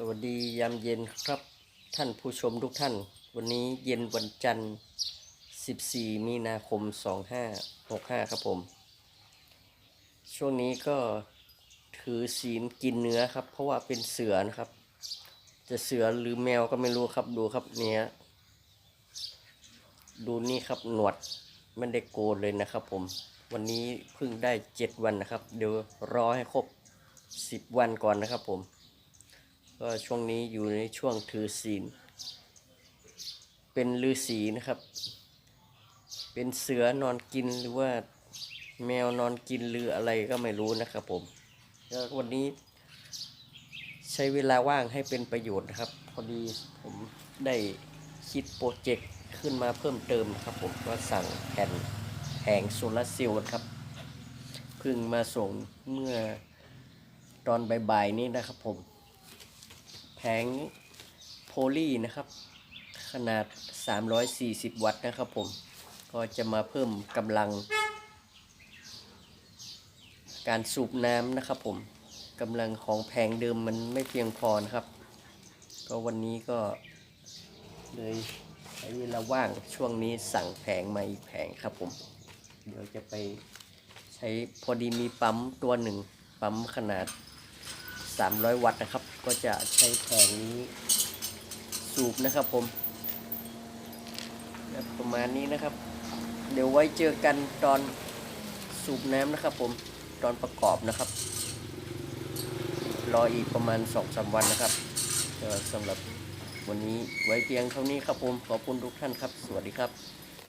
สวัสดียามเย็นครับท่านผู้ชมทุกท่าน วันนี้เย็นวันจันทร์ 14 มีนาคม 2565 ครับผม ช่วงนี้ก็ถือศีลกินเนื้อครับ เพราะว่าเป็นเสือนะครับ จะเสือหรือแมวก็ไม่รู้ครับดูครับเนี้ยดูนี่ครับหนวดไม่ได้โกนเลยนะครับผม วันนี้เพิ่งได้ 7 วันนะครับ เดี๋ยวรอให้ครบ 10 วันก่อนนะครับผม ก็ช่วงนี้อยู่ในช่วงถือศีล เป็นฤาษีนะครับ เป็นเสือนอนกินหรือว่าแมวนอนกินหรืออะไรก็ไม่รู้นะครับผมแล้ววันนี้ใช้เวลาว่างให้เป็นประโยชน์นะครับ พอดีผมได้คิดโปรเจกต์ขึ้นมาเพิ่มเติมนะครับผมก็สั่งแผ่นแผงโซลาร์เซลล์ครับเพิ่งมาส่งเมื่อตอนบ่ายๆนี้นะครับผม แผงโพลีนะครับ ขนาด 340 วัตต์นะครับผม ก็จะมาเพิ่มกำลัง การสูบน้ำนะครับผมกำลังของแผงเดิมมันไม่เพียงพอนะครับ ก็วันนี้ก็เลยใช้เวลาว่างช่วงนี้สั่งแผงมาอีกแผงครับผม เดี๋ยวจะไปใช้พอดีมีปั๊มตัวหนึ่ง ปั๊มขนาด 300 วัตต์นะครับ ก็จะใช้แผงนี้สูบนะครับผมและประมาณนี้นะครับ เดี๋ยวไว้เจอกันตอนสูบน้ำนะครับผมตอนประกอบนะครับ รออีกประมาณ2-3วันนะครับสำหรับวันนี้ไว้เพียงเท่านี้ครับผม ขอบคุณทุกท่านครับ สวัสดีครับ